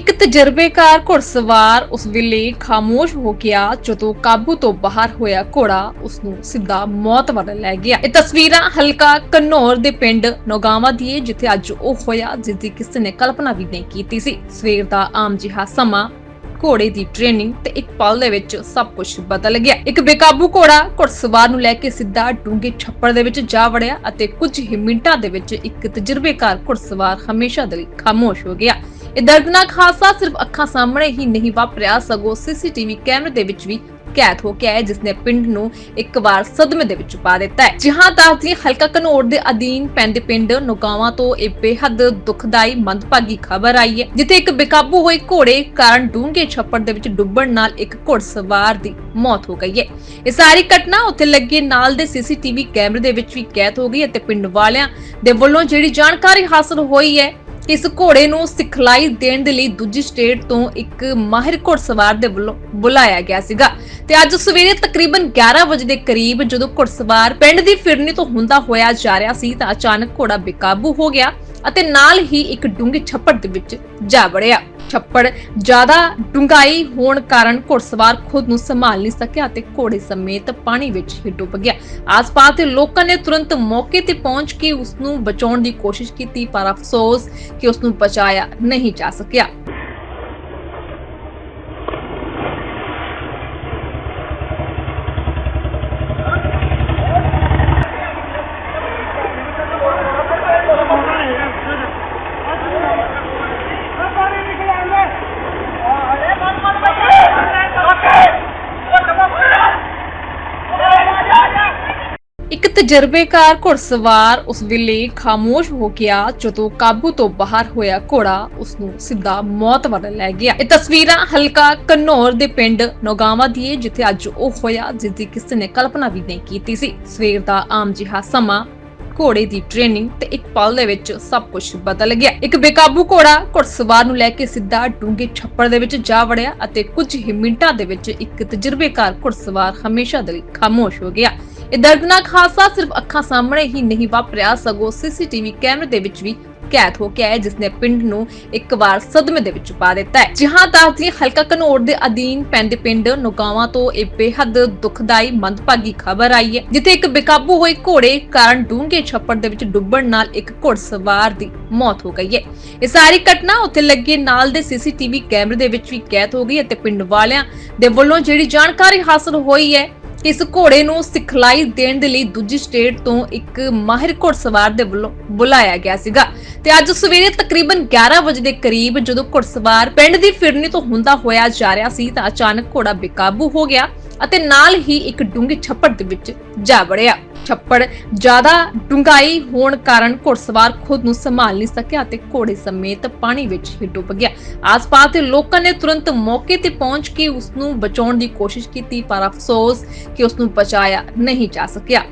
ਇੱਕ ਤਜਰਬੇਕਾਰ ਘੁੜਸਵਾਰ ਉਸ ਵੇਲੇ ਖਾਮੋਸ਼ ਹੋ ਗਿਆ ਜਦੋਂ ਕਾਬੂ ਤੋਂ ਬਾਹਰ ਹੋਇਆ ਘੋੜਾ ਉਸ ਨੂੰ ਸਿੱਧਾ ਮੌਤ ਵੱਲ ਲੈ ਗਿਆ। ਇਹ ਤਸਵੀਰਾਂ ਹਲਕਾ ਕਨੌਰ ਦੇ ਪਿੰਡ ਨੋਗਾਵਾ ਦੀ ਹੈ ਜਿੱਥੇ ਅੱਜ ਉਹ ਹੋਇਆ ਜਿਸ ਦੀ ਕਿਸੇ ਨੇ ਕਲਪਨਾ ਵੀ ਨਹੀਂ ਕੀਤੀ ਸੀ। ਸਵੇਰ ਦਾ ਆਮ ਜਿਹਾ ਸਮਾਂ, ਘੋੜੇ ਦੀ ਟ੍ਰੇਨਿੰਗ ਤੇ ਇੱਕ ਪਲ ਦੇ ਵਿੱਚ ਸਭ ਕੁਝ ਬਦਲ ਗਿਆ। ਇੱਕ ਬੇਕਾਬੂ ਘੋੜਾ ਘੁੜਸਵਾਰ ਨੂੰ ਲੈ ਕੇ ਸਿੱਧਾ ਡੂੰਘੇ ਛੱਪੜ ਦੇ ਵਿੱਚ ਜਾ ਵੜਿਆ ਅਤੇ ਕੁਝ ਹੀ ਮਿੰਟਾਂ ਦੇ ਵਿੱਚ ਇੱਕ ਤਜਰਬੇਕਾਰ ਘੁੜਸਵਾਰ ਹਮੇਸ਼ਾ ਦੇ ਲਈ ਖਾਮੋਸ਼ ਹੋ ਗਿਆ। ਇਹ ਦਰਦਨਾਕ ਹਾਦਸਾ ਸਿਰਫ ਅੱਖਾਂ ਸਾਹਮਣੇ ਹੀ ਨਹੀਂ ਵਾਪਰਿਆ, ਸਗੋਂ ਸੀਸੀਟੀਵੀ ਕੈਮਰੇ ਦੇ ਵਿੱਚ ਵੀ ਕੈਦ ਹੋ ਗਿਆ ਆਇਆ ਜਿਸ ਨੇ ਪਿੰਡ ਨੂੰ ਇੱਕ ਵਾਰ ਸਦਮੇ ਦੇ ਵਿੱਚ ਪਾ ਦਿੱਤਾ ਹੈ। ਜਿਹਾਂ ਦੱਸਦੀ ਹਲਕਾ ਕਨੌਰ ਦੇ ਅਧੀਨ ਪੈਂਦੇ ਪਿੰਡ ਨੋਗਾਵਾਂ ਤੋਂ ਇਹ ਬੇਹੱਦ ਦੁਖਦਾਈ, ਮੰਦਭਾਗੀ ਖਬਰ ਆਈ ਹੈ, ਜਿੱਥੇ ਇੱਕ ਬੇਕਾਬੂ ਹੋਏ ਘੋੜੇ ਕਾਰਨ ਡੂੰਘੇ ਛੱਪੜ ਦੇ ਵਿੱਚ ਡੁੱਬਣ ਨਾਲ ਇੱਕ ਘੋੜਸਵਾਰ ਦੀ ਮੌਤ ਹੋ ਗਈ ਹੈ। ਇਹ ਸਾਰੀ ਘਟਨਾ ਉੱਥੇ ਲੱਗੇ ਨਾਲ ਦੇ ਸੀਸੀਟੀਵੀ ਕੈਮਰੇ ਦੇ ਵਿੱਚ ਵੀ ਕੈਦ ਹੋ ਗਈ ਅਤੇ ਪਿੰਡ ਵਾਲਿਆਂ ਦੇ ਵੱਲੋਂ ਜਿਹੜੀ ਜਾਣਕਾਰੀ ਹਾਸਲ ਹੋਈ ਹੈ ਇਸ ਘੋੜੇ ਨੂੰ ਸਿਖਲਾਈ ਦੇਣ ਦੇ ਲਈ ਦੂਜੀ ਸਟੇਟ ਤੋਂ ਇੱਕ ਮਾਹਿਰ ਘੋੜਸਵਾਰ ਦੇ ਵੱਲੋਂ ਬੁਲਾਇਆ ਗਿਆ ਸੀਗਾ। ਤੇ ਅੱਜ ਸਵੇਰੇ ਤਕਰੀਬਨ 11 ਵਜੇ ਦੇ ਕਰੀਬ ਜਦੋਂ ਘੋੜਸਵਾਰ ਪਿੰਡ ਦੀ ਫਿਰਨੀ ਤੋਂ ਹੁੰਦਾ ਹੋਇਆ ਜਾ ਰਿਹਾ ਸੀ ਤਾਂ ਅਚਾਨਕ ਘੋੜਾ ਬੇਕਾਬੂ ਹੋ ਗਿਆ ਅਤੇ ਨਾਲ ਹੀ ਇੱਕ ਡੂੰਘੀ ਛੱਪੜ ਦੇ ਵਿੱਚ ਜਾ ਵੜਿਆ। ਛੱਪੜ ਜ਼ਿਆਦਾ ਡੂੰਘਾਈ ਹੋਣ ਕਾਰਨ ਘੋੜਸਵਾਰ ਖੁਦ ਨੂੰ ਸੰਭਾਲ ਨਹੀਂ ਸਕਿਆ ਅਤੇ ਘੋੜੇ ਸਮੇਤ ਪਾਣੀ ਵਿੱਚ ਹੀ ਡੁੱਬ ਗਿਆ। ਆਸ-ਪਾਸ ਦੇ ਲੋਕਾਂ ਨੇ ਤੁਰੰਤ ਮੌਕੇ ਤੇ ਪਹੁੰਚ ਕੇ ਉਸ ਨੂੰ ਬਚਾਉਣ ਦੀ ਕੋਸ਼ਿਸ਼ ਕੀਤੀ, ਪਰ ਅਫਸੋਸ ਕਿ ਉਸ ਨੂੰ ਬਚਾਇਆ ਨਹੀਂ ਜਾ ਸਕਿਆ। ਇੱਕ ਤਜਰਬੇਕਾਰ ਘੁੜਸਵਾਰ ਉਸ ਵੇਲੇ ਖਾਮੋਸ਼ ਹੋ ਗਿਆ ਜਦੋਂ ਕਾਬੂ ਤੋਂ ਬਾਹਰ ਹੋਇਆ ਘੋੜਾ ਉਸ ਨੂੰ ਸਿੱਧਾ ਮੌਤ ਵੱਲ ਲੈ ਗਿਆ। ਇਹ ਤਸਵੀਰਾਂ ਹਲਕਾ ਕਨੌਰ ਦੇ ਪਿੰਡ ਨੋਗਾਵਾ ਦੀ ਹੈ, ਜਿੱਥੇ ਅੱਜ ਉਹ ਹੋਇਆ, ਜਿਸ ਦੀ ਕਿਸੇ ਨੇ ਕਲਪਨਾ ਵੀ ਨਹੀਂ ਕੀਤੀ ਸੀ। ਸਵੇਰ ਦਾ ਆਮ ਜਿਹਾ ਸਮਾਂ ਘੋੜੇ ਦੀ ਟ੍ਰੇਨਿੰਗ ਤੇ ਇੱਕ ਪਲ ਦੇ ਵਿੱਚ ਸਭ ਕੁਝ ਬਦਲ ਗਿਆ। ਇੱਕ ਬੇਕਾਬੂ ਘੋੜਾ ਘੁੜਸਵਾਰ ਨੂੰ ਲੈ ਕੇ ਸਿੱਧਾ ਡੂੰਘੇ ਛੱਪੜ ਦੇ ਵਿੱਚ ਜਾ ਵੜਿਆ ਅਤੇ ਕੁਝ ਹੀ ਮਿੰਟਾਂ ਦੇ ਵਿੱਚ ਇੱਕ ਤਜਰਬੇਕਾਰ ਘੁੜਸਵਾਰ ਹਮੇਸ਼ਾ ਦੇ ਲਈ ਖਾਮੋਸ਼ ਹੋ ਗਿਆ। ਇਹ ਦਰਦਨਾਕ ਹਾਦਸਾ ਸਿਰਫ ਅੱਖਾਂ ਸਾਹਮਣੇ ਹੀ ਨਹੀਂ ਵਾਪਰਿਆ, ਸਗੋਂ ਸੀਸੀਟੀਵੀ ਕੈਮਰੇ ਦੇ ਵਿੱਚ ਵੀ ਕੈਦ ਹੋ ਕੇ ਆਇਆ ਜਿਸ ਨੇ ਪਿੰਡ ਨੂੰ ਇੱਕ ਵਾਰ ਸਦਮੇ ਦੇ ਵਿੱਚ ਪਾ ਦਿੱਤਾ ਹੈ। ਜਿਹਾਂ ਦੱਸਦੀ ਹਲਕਾ ਕਨੌਰ ਦੇ ਅਧੀਨ ਪੈਂਦੇ ਪਿੰਡ ਨੋਗਾਵਾਂ ਤੋਂ ਇਹ ਬੇਹੱਦ ਦੁਖਦਾਈ, ਮੰਦਭਾਗੀ ਖਬਰ ਆਈ ਹੈ, ਜਿੱਥੇ ਇੱਕ ਬੇਕਾਬੂ ਹੋਏ ਘੋੜੇ ਕਾਰਨ ਡੂੰਘੇ ਛੱਪੜ ਦੇ ਵਿੱਚ ਡੁੱਬਣ ਨਾਲ ਇੱਕ ਘੋੜਸਵਾਰ ਦੀ ਮੌਤ ਹੋ ਗਈ ਹੈ। ਇਹ ਸਾਰੀ ਘਟਨਾ ਉੱਥੇ ਲੱਗੇ ਨਾਲ ਦੇ ਸੀਸੀਟੀਵੀ ਕੈਮਰੇ ਦੇ ਵਿੱਚ ਵੀ ਕੈਦ ਹੋ ਗਈ ਅਤੇ ਪਿੰਡ ਵਾਲਿਆਂ ਦੇ ਵੱਲੋਂ ਜਿਹੜੀ ਜਾਣਕਾਰੀ ਹਾਸਲ ਹੋਈ ਹੈ ਕਿ ਇਸ ਘੋੜੇ ਨੂੰ ਸਿਖਲਾਈ ਦੇਣ ਦੇ ਲਈ ਦੂਜੀ ਸਟੇਟ ਤੋਂ ਇੱਕ ਮਾਹਿਰ ਘੋੜਸਵਾਰ ਦੇ ਵੱਲੋਂ ਬੁਲਾਇਆ ਗਿਆ ਸੀਗਾ। ਤੇ ਅੱਜ ਸਵੇਰੇ ਤਕਰੀਬਨ 11 ਵਜੇ ਦੇ ਕਰੀਬ ਜਦੋਂ ਘੁੜਸਵਾਰ ਪਿੰਡ ਦੀ ਫਿਰਨੀ ਤੋਂ ਹੁੰਦਾ ਹੋਇਆ ਜਾ ਰਿਹਾ ਸੀ ਤਾਂ ਅਚਾਨਕ ਘੋੜਾ ਬੇਕਾਬੂ ਹੋ ਗਿਆ ਅਤੇ ਨਾਲ ਹੀ ਇੱਕ ਡੂੰਘੇ ਛੱਪੜ ਦੇ ਵਿੱਚ ਜਾ ਵੜਿਆ। ਛੱਪੜ ਜ਼ਿਆਦਾ ਡੂੰਘਾਈ ਹੋਣ ਕਾਰਨ ਘੋੜਸਵਾਰ ਖੁਦ ਨੂੰ ਸੰਭਾਲ ਨਹੀਂ ਸਕਿਆ ਅਤੇ ਘੋੜੇ ਸਮੇਤ ਪਾਣੀ ਵਿੱਚ ਹੀ ਡੁੱਬ ਗਿਆ। ਆਸ-ਪਾਸ ਦੇ ਲੋਕਾਂ ਨੇ ਤੁਰੰਤ ਮੌਕੇ ਤੇ ਪਹੁੰਚ ਕੇ ਉਸ ਨੂੰ ਬਚਾਉਣ ਦੀ ਕੋਸ਼ਿਸ਼ ਕੀਤੀ ਪਰ ਅਫਸੋਸ ਕਿ ਉਸ ਨੂੰ ਬਚਾਇਆ ਨਹੀਂ ਜਾ ਸਕਿਆ।